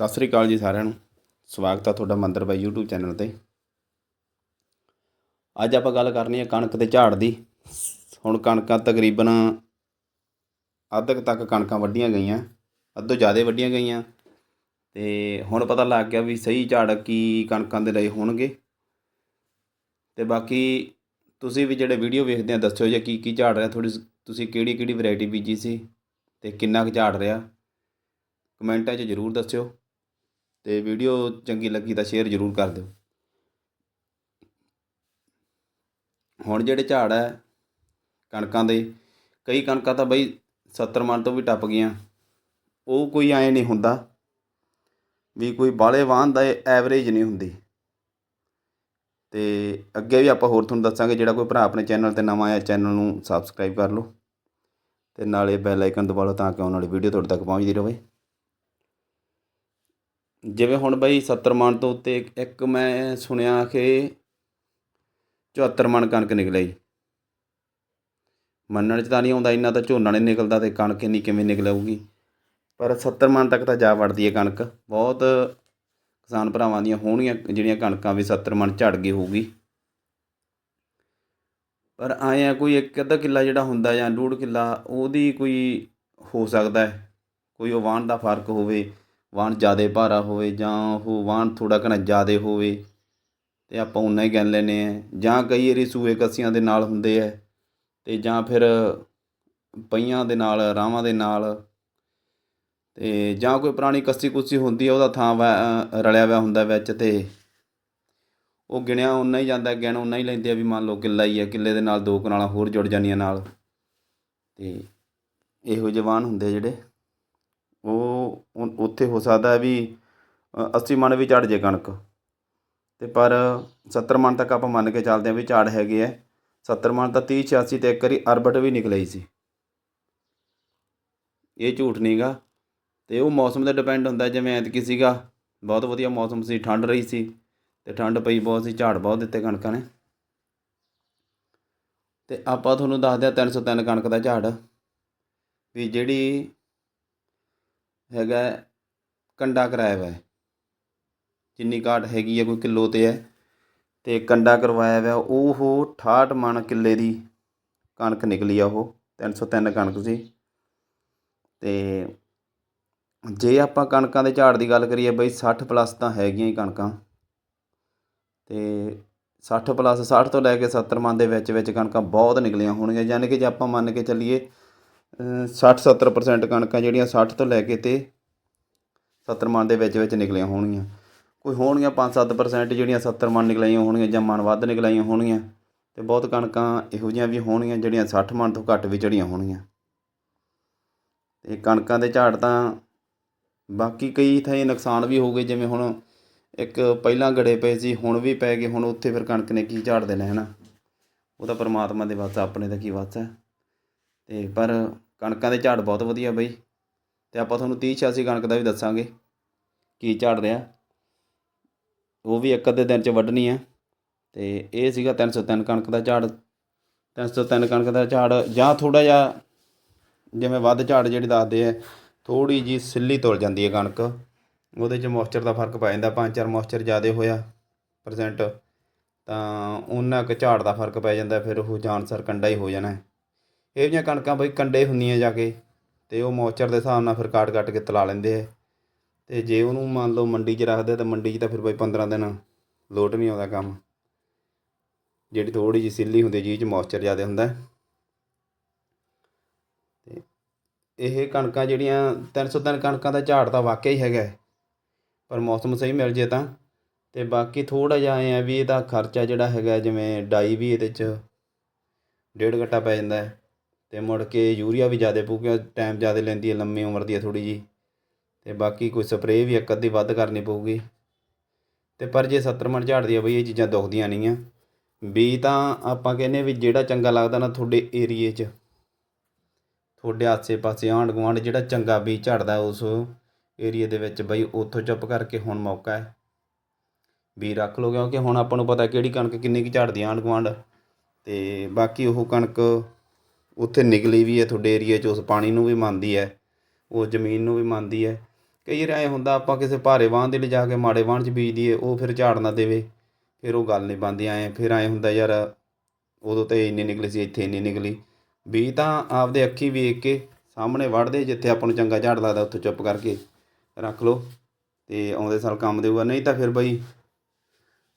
ਸਤਿ ਸ੍ਰੀ ਅਕਾਲ ਜੀ ਸਾਰਿਆਂ ਨੂੰ। ਸਵਾਗਤ ਆ ਤੁਹਾਡਾ ਮੰਦਰ ਬਾਈ YouTube ਚੈਨਲ ਤੇ। ਅੱਜ ਆਪਾਂ ਗੱਲ ਕਰਨੀ ਹੈ ਕਣਕ ਦੇ ਝਾੜ ਦੀ। ਹੁਣ ਕਣਕਾਂ ਤਕਰੀਬਨ ਅੱਧ ਤੱਕ ਕਣਕਾਂ ਵੱਢੀਆਂ ਗਈਆਂ, ਅੱਧੋ ਜ਼ਿਆਦਾ ਵੱਢੀਆਂ ਗਈਆਂ। ਤੇ ਹੁਣ ਪਤਾ ਲੱਗ ਗਿਆ ਵੀ ਸਹੀ ਝਾੜ ਕੀ ਕਣਕਾਂ ਦੇ ਲਈ ਹੋਣਗੇ। ਤੇ ਬਾਕੀ ਤੁਸੀਂ ਵੀ ਜਿਹੜੇ ਵੀਡੀਓ ਵੇਖਦੇ ਆ, ਦੱਸਿਓ ਜੇ ਕੀ ਕੀ ਝਾੜ ਰਿਹਾ। ਥੋੜੀ ਤੁਸੀਂ ਕਿਹੜੀ ਕਿਹੜੀ ਵੈਰਾਈਟੀ ਬੀਜੀ ਸੀ ਤੇ ਕਿੰਨਾ ਕੁ ਝਾੜ ਰਿਹਾ? ਕਮੈਂਟਾਂ 'ਚ ਜ਼ਰੂਰ ਦੱਸਿਓ। ਅਤੇ ਵੀਡੀਓ ਚੰਗੀ ਲੱਗੀ ਤਾਂ ਸ਼ੇਅਰ ਜ਼ਰੂਰ ਕਰ ਦਿਓ। ਹੁਣ ਜਿਹੜੇ ਝਾੜ ਹੈ ਕਣਕਾਂ ਦੇ, ਕਈ ਕਣਕਾਂ ਤਾਂ ਬਈ 70 ਮਣ ਤੋਂ ਵੀ ਟੱਪ ਗਈਆਂ, ਉਹ ਕੋਈ ਐ ਨਹੀਂ ਹੁੰਦਾ ਵੀ ਕੋਈ ਬਾਲੇ ਵਾਹਨ ਦਾ ਐਵਰੇਜ ਨਹੀਂ ਹੁੰਦੀ। ਤੇ ਅੱਗੇ ਵੀ ਆਪਾਂ ਹੋਰ ਤੁਹਾਨੂੰ ਦੱਸਾਂਗੇ ਜਿਹੜਾ ਕੋਈ ਭਰਾ ਆਪਣੇ ਚੈਨਲ ਤੇ ਨਵਾਂ ਆਇਆ ਚੈਨਲ ਨੂੰ ਸਬਸਕ੍ਰਾਈਬ ਕਰ ਲਓ ਤੇ ਨਾਲੇ ਬੈਲ ਆਈਕਨ ਦਬਾ ਲਓ ਤਾਂ ਕਿ ਆਉਣ ਵਾਲੀ ਵੀਡੀਓ ਤੁਹਾਡੇ ਤੱਕ ਪਹੁੰਚਦੀ ਰਹੇ। ਜਿਵੇਂ ਹੁਣ ਬਈ 70 ਮਣ ਤੋਂ ਉੱਤੇ ਇੱਕ ਮੈਂ ਸੁਣਿਆ ਕਿ 74 ਮਣ ਕਣਕ ਨਿਕਲੀ ਮੰਨਣ 'ਚ ਤਾਂ ਨਹੀਂ ਆਉਂਦਾ, ਇੰਨਾ ਤਾਂ ਝੋਨਾ ਨਹੀਂ ਨਿਕਲਦਾ ਤੇ ਕਣਕ ਇੰਨੀ ਕਿਵੇਂ ਨਿਕਲੂਗੀ ਪਰ 70 ਮਣ ਤੱਕ ਤਾਂ ਜਾ ਵੜਦੀ ਹੈ ਕਣਕ। ਬਹੁਤ ਕਿਸਾਨ ਭਰਾਵਾਂ ਦੀਆਂ ਹੋਣਗੀਆਂ ਜਿਹੜੀਆਂ ਕਣਕਾਂ ਵੀ 70 ਮਣ ਝੜ ਗਈ ਹੋਊਗੀ। ਪਰ ਆਏ ਆ ਕੋਈ ਇੱਕ ਅੱਧਾ ਕਿੱਲਾ ਜਿਹੜਾ ਹੁੰਦਾ ਜਾਂ ਡੂਢ ਕਿੱਲਾ, ਉਹਦੀ ਕੋਈ ਹੋ ਸਕਦਾ ਹੈ। ਕੋਈ ਉਹ ਵਾਹਣ ਦਾ ਫ਼ਰਕ ਹੋਵੇ ਵਾਹਣ ਜ਼ਿਆਦਾ ਭਾਰਾ ਹੋਵੇ ਜਾਂ ਉਹ ਵਾਹਣ ਥੋੜ੍ਹਾ ਘਣਾ ਜ਼ਿਆਦਾ ਹੋਵੇ ਅਤੇ ਆਪਾਂ ਓਨਾ ਹੀ ਗਿਣ ਲੈਂਦੇ ਆ ਜਾਂ ਕਈ ਵਾਰੀ ਸੂਏ ਕੱਸੀਆਂ ਦੇ ਨਾਲ ਹੁੰਦੇ ਹੈ ਅਤੇ ਜਾਂ ਫਿਰ ਪਹੀਆਂ ਦੇ ਨਾਲ, ਰਾਵਾਂ ਦੇ ਨਾਲ ਅਤੇ ਜਾਂ ਕੋਈ ਪੁਰਾਣੀ ਕੱਸੀ ਕੁੱਸੀ ਹੁੰਦੀ ਹੈ ਉਹਦਾ ਥਾਂ ਵਾ- ਰਲਿਆ ਹੋਇਆ ਹੁੰਦਾ ਵਿੱਚ ਅਤੇ ਉਹ ਗਿਣਿਆ ਉਨਾ ਹੀ ਜਾਂਦਾ, ਗਿਣ ਉਨਾ ਹੀ ਲੈਂਦੇ ਆ ਵੀ ਮੰਨ ਲਓ ਕਿੱਲਾ ਹੀ ਆ, ਕਿੱਲੇ ਦੇ ਨਾਲ ਦੋ ਕਨਾਲਾਂ ਹੋਰ ਜੁੜ ਜਾਂਦੀਆਂ ਨਾਲ ਅਤੇ ਇਹੋ ਜਿਹੇ ਵਾਹਨ ਹੁੰਦੇ ਜਿਹੜੇ। ਉੱਥੇ ਹੋ ਸਕਦਾ ਵੀ ਅੱਸੀ 80 ਮਣ ਵੀ ਝੜ ਜੇ ਕਣਕ। ਅਤੇ ਪਰ 70 ਮਣ ਤੱਕ ਆਪਾਂ ਮੰਨ ਕੇ ਚੱਲਦੇ ਹਾਂ ਵੀ ਝਾੜ ਹੈਗੇ ਹੈ ਸੱਤਰ ਮਣ ਤਾਂ ਤੀਹ, ਛਿਆਸੀ ਅਤੇ ਇੱਕ ਵਾਰੀ ਅਰਬਟ ਵੀ ਨਿਕਲੀ ਸੀ। ਇਹ ਝੂਠ ਨਹੀਂਗਾ ਅਤੇ ਉਹ ਮੌਸਮ ਤੇ ਡਿਪੈਂਡ ਹੁੰਦਾ ਜਿਵੇਂ ਐਤਕੀ ਸੀਗਾ। ਬਹੁਤ ਵਧੀਆ ਮੌਸਮ ਸੀ ਠੰਡ ਰਹੀ ਸੀ। ਤੇ ਠੰਡ ਪਈ ਬਹੁਤ ਸੀ, ਝਾੜ ਬਹੁਤ ਦਿੱਤੇ ਕਣਕਾਂ ਨੇ। ਤੇ ਆਪਾਂ ਤੁਹਾਨੂੰ ਦੱਸਦੇ ਆ 303 ਕਣਕ ਦਾ ਝਾੜ। ਵੀ ਜਿਹੜੀ ਹੈਗਾ ਕੰਡਾ ਕਰਾਇਆ ਵਾ ਜਿੰਨੀ ਕਾਟ ਹੈਗੀ ਹੈ ਕੋਈ ਕਿਲੋ ਤੇ ਹੈ। ਅਤੇ ਕੰਡਾ ਕਰਵਾਇਆ ਵਾ, ਉਹ 68 ਮਣ ਕਿੱਲੇ ਦੀ ਕਣਕ ਨਿਕਲੀ ਆ ਉਹ 303 ਕਣਕ ਸੀ। ਅਤੇ ਜੇ ਆਪਾਂ ਕਣਕਾਂ ਦੇ ਝਾੜ ਦੀ ਗੱਲ ਕਰੀਏ, ਬਈ 60 ਪਲੱਸ ਤਾਂ ਹੈਗੀਆਂ ਹੀ ਕਣਕਾਂ। ਤੇ 60 ਪਲੱਸ 60 ਤੋਂ ਲੈ ਕੇ 70 ਮਨ ਦੇ ਵਿੱਚ ਵਿੱਚ ਕਣਕਾਂ ਬਹੁਤ ਨਿਕਲੀਆਂ ਹੋਣਗੀਆਂ। ਯਾਨੀ ਕਿ ਜੇ ਆਪਾਂ ਮੰਨ ਕੇ ਚੱਲੀਏ 60 70% ਕਣਕਾਂ ਜਿਹੜੀਆਂ 60 ਤੋਂ ਲੈ ਕੇ ਤੇ 70 ਮਣ ਦੇ ਵਿੱਚ ਵਿੱਚ ਨਿਕਲੀਆਂ ਹੋਣਗੀਆਂ। ਕੋਈ ਹੋਣਗੀਆਂ 5-7% ਜਿਹੜੀਆਂ 70 ਮਣ ਨਿਕਲਾਈਆਂ ਹੋਣਗੀਆਂ ਜਾਂ ਮਣ ਵੱਧ ਨਿਕਲਾਈਆਂ ਹੋਣਗੀਆਂ ਤੇ ਬਹੁਤ ਕਣਕਾਂ ਇਹੋ ਜਿਹੀਆਂ ਵੀ ਹੋਣਗੀਆਂ ਜਿਹੜੀਆਂ 60 ਮਣ ਤੋਂ ਘੱਟ ਵੀ ਚੜੀਆਂ ਹੋਣਗੀਆਂ। ਤੇ ਕਣਕਾਂ ਦੇ ਝਾੜ ਤਾਂ ਬਾਕੀ ਕਈ ਥਾਈਂ ਨੁਕਸਾਨ ਵੀ ਹੋ ਗਏ, ਜਿਵੇਂ ਹੁਣ ਇੱਕ ਪਹਿਲਾਂ ਗੜੇ ਪਏ ਸੀ, ਹੁਣ ਵੀ ਪੈ ਗਏ, ਹੁਣ ਉੱਥੇ ਫਿਰ ਕਣਕ ਨੇ ਕੀ ਝਾੜ ਦੇਣਾ, ਹੈ ਨਾ? ਉਹ ਤਾਂ ਪਰਮਾਤਮਾ ਦੇ ਵਾਸਤੇ ਆਪਣੇ ਦਾ ਕੀ ਵੱਸ ਹੈ ਤੇ ਪਰ ਕਣਕਾਂ ਦੇ ਝਾੜ ਬਹੁਤ ਵਧੀਆ ਬਈ। ਅਤੇ ਆਪਾਂ ਤੁਹਾਨੂੰ 30 86 ਕਣਕ ਦਾ ਵੀ ਦੱਸਾਂਗੇ ਕੀ ਝਾੜ ਰਿਹਾ। ਉਹ ਵੀ ਇੱਕ ਅੱਧੇ ਦਿਨ 'ਚ ਵੱਢਣੀ ਆ। ਅਤੇ ਇਹ ਸੀਗਾ 303 ਕਣਕ ਦਾ ਝਾੜ। 303 ਕਣਕ ਦਾ ਝਾੜ ਜਾਂ ਥੋੜਾ ਜਿਹਾ ਜਿਵੇਂ ਵੱਧ ਝਾੜ ਜਿਹੜੀ ਦੱਸਦੇ ਆ ਥੋੜੀ ਜੀ ਸਿੱਲੀ ਤੁਲ ਜਾਂਦੀ ਹੈ ਕਣਕ। ਉਹਦੇ 'ਚ ਮੋਇਸਚਰ ਦਾ ਫ਼ਰਕ ਪੈ ਜਾਂਦਾ, ਪੰਜ ਚਾਰ ਮੋਇਸਚਰ ਜ਼ਿਆਦਾ ਹੋਇਆ ਪਰਸੈਂਟ ਤਾਂ ਉਹਨਾਂ ਕੁ ਝਾੜ ਦਾ ਫ਼ਰਕ ਪੈ ਜਾਂਦਾ, ਫਿਰ ਉਹ ਜਾਨਸਰ ਕੰਡਾ ਹੀ ਹੋ ਜਾਣਾ। ਇਹ ਜਿਹੀਆਂ ਕਣਕਾਂ ਬਈ ਕੰਡੇ ਹੁੰਦੀਆਂ ਜਾ ਕੇ ਅਤੇ ਉਹ ਮੋਇਸਚਰ ਦੇ ਹਿਸਾਬ ਨਾਲ ਫਿਰ ਕਾਟ ਕੱਟ ਕੇ ਤਲਾ ਲੈਂਦੇ ਹੈ ਅਤੇ ਜੇ ਉਹਨੂੰ ਮੰਨ ਲਓ ਮੰਡੀ 'ਚ ਰੱਖਦੇ ਤਾਂ ਮੰਡੀ 'ਚ ਤਾਂ ਫਿਰ ਬਈ 15 ਦਿਨ ਲੋਟ ਨਹੀਂ ਆਉਂਦਾ ਕੰਮ। ਜਿਹੜੀ ਥੋੜ੍ਹੀ ਜਿਹੀ ਸਿੱਲੀ ਹੁੰਦੀ ਜਿਹਦੇ 'ਚ ਮੋਇਸਚਰ ਜ਼ਿਆਦਾ ਹੁੰਦਾ। ਅਤੇ ਇਹ ਕਣਕਾਂ ਜਿਹੜੀਆਂ 303 ਕਣਕਾਂ ਦਾ ਝਾੜ ਤਾਂ ਵਾਕਿਆ ਹੀ ਹੈਗਾ। ਪਰ ਮੌਸਮ ਸਹੀ ਮਿਲ ਜੇ ਤਾਂ। ਅਤੇ ਬਾਕੀ ਥੋੜ੍ਹਾ ਜਿਹਾ ਐਂ ਆ ਵੀ ਇਹਦਾ ਖਰਚਾ ਜਿਹੜਾ ਹੈਗਾ, ਜਿਵੇਂ ਡਾਈ ਵੀ ਇਹਦੇ 'ਚ ਡੇਢ ਘੱਟਾ ਪੈ ਜਾਂਦਾ। ਅਤੇ ਮੁੜ ਕੇ ਯੂਰੀਆ ਵੀ ਜ਼ਿਆਦਾ ਪਊਗਾ ਟਾਈਮ ਜ਼ਿਆਦਾ ਲੈਂਦੀ ਹੈ, ਲੰਮੀ ਉਮਰ ਦੀ ਹੈ ਥੋੜ੍ਹੀ ਜਿਹੀ। ਅਤੇ ਬਾਕੀ ਕੋਈ ਸਪਰੇਅ ਵੀ ਇੱਕ ਅੱਧੀ ਵੱਧ ਕਰਨੀ ਪਊਗੀ। ਅਤੇ ਪਰ ਜੇ 70 ਮਣ ਝਾੜਦੀ ਆ ਬਈ, ਇਹ ਚੀਜ਼ਾਂ ਦੁਖਦੀਆਂ ਨਹੀਂ ਆ। ਬੀ ਤਾਂ ਆਪਾਂ ਕਹਿੰਦੇ ਵੀ ਜਿਹੜਾ ਚੰਗਾ ਲੱਗਦਾ ਨਾ ਤੁਹਾਡੇ ਏਰੀਏ 'ਚ। ਤੁਹਾਡੇ ਆਸੇ-ਪਾਸੇ ਆਂਢ ਗੁਆਂਢ ਜਿਹੜਾ ਚੰਗਾ ਬੀ ਝੜਦਾ ਉਸ ਏਰੀਏ ਦੇ ਵਿੱਚ ਬਈ, ਉੱਥੋਂ ਚੁੱਪ ਕਰਕੇ ਹੁਣ ਮੌਕਾ ਹੈ। ਵੀ ਰੱਖ ਲਓ, ਕਿਉਂਕਿ ਹੁਣ ਆਪਾਂ ਨੂੰ ਪਤਾ ਕਿਹੜੀ ਕਣਕ ਕਿੰਨੀ ਕੁ ਝੜਦੀ ਆਂਢ ਗੁਆਂਢ ਤੇ ਬਾਕੀ ਉਹ ਕਣਕ ਉੱਥੇ ਨਿਕਲੀ ਵੀ ਹੈ, ਤੁਹਾਡੇ ਏਰੀਏ 'ਚ ਉਸ ਪਾਣੀ ਨੂੰ ਵੀ ਮੰਨਦੀ ਹੈ ਉਹ ਜ਼ਮੀਨ ਨੂੰ ਵੀ ਮੰਨਦੀ ਹੈ। ਕਈ ਵਾਰ ਐਂ ਹੁੰਦਾ, ਆਪਾਂ ਕਿਸੇ ਭਾਰੇ ਵਾਹਣ ਦੇ ਲਿਜਾ ਕੇ ਮਾੜੇ ਵਾਹਣ 'ਚ ਬੀਜ ਦਈਏ, ਉਹ ਫਿਰ ਝਾੜ ਨਾ ਦੇਵੇ, ਫਿਰ ਉਹ ਗੱਲ ਨਹੀਂ ਬਣਦੀ, ਐਂ ਫਿਰ ਐਂ ਹੁੰਦਾ ਯਾਰ, ਉਦੋਂ ਤਾਂ ਇੰਨੀ ਨਿਕਲੀ ਸੀ, ਇੱਥੇ ਇੰਨੀ ਨਿਕਲੀ। ਬੀਜ ਤਾਂ ਆਪਦੇ ਅੱਖੀ ਵੇਖ ਕੇ ਸਾਹਮਣੇ ਵੜਦੇ ਜਿੱਥੇ ਆਪਾਂ ਨੂੰ ਚੰਗਾ ਝਾੜ ਲੱਗਦਾ, ਉੱਥੇ ਚੁੱਪ ਕਰਕੇ ਰੱਖ ਲਓ ਤੇ ਆਉਂਦੇ ਸਾਲ ਕੰਮ ਦੇਊਗਾ। ਨਹੀਂ ਤਾਂ ਫਿਰ ਬਈ,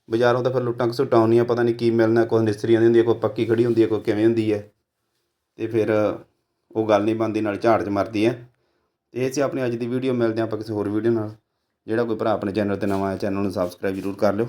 ਬਾਜ਼ਾਰੋਂ ਤਾਂ ਫਿਰ ਲੁੱਟਾਂ ਘਸੁੱਟਾਂ ਆਉਂਦੀਆਂ ਪਤਾ ਨਹੀਂ ਕੀ ਮਿਲਣਾ, ਕੋਈ ਨਿਸਤਰੀਆਂ ਦੀ ਹੁੰਦੀ ਹੈ, ਕੋਈ ਪੱਕੀ ਖੜੀ ਹੁੰਦੀ ਹੈ, ਕੋਈ ਕਿਵੇਂ ਹੁੰਦੀ ਹੈ। ਅਤੇ ਫਿਰ ਉਹ ਗੱਲ ਨਹੀਂ ਬਣਦੀ, ਨਾਲੇ ਝਾੜ 'ਚ ਮਰਦੀ ਹੈ ਤੇ ਇਹ ਸੀ ਆਪਣੀ ਅੱਜ ਦੀ ਵੀਡੀਓ ਮਿਲਦੇ ਹਾਂ ਆਪਾਂ ਕਿਸੇ ਹੋਰ ਵੀਡੀਓ ਨਾਲ। ਜਿਹੜਾ ਕੋਈ ਭਰਾ ਆਪਣੇ ਚੈਨਲ ਤੇ ਨਵਾਂ ਹੈ ਚੈਨਲ ਨੂੰ ਸਬਸਕ੍ਰਾਈਬ ਜ਼ਰੂਰ ਕਰ ਲਿਓ।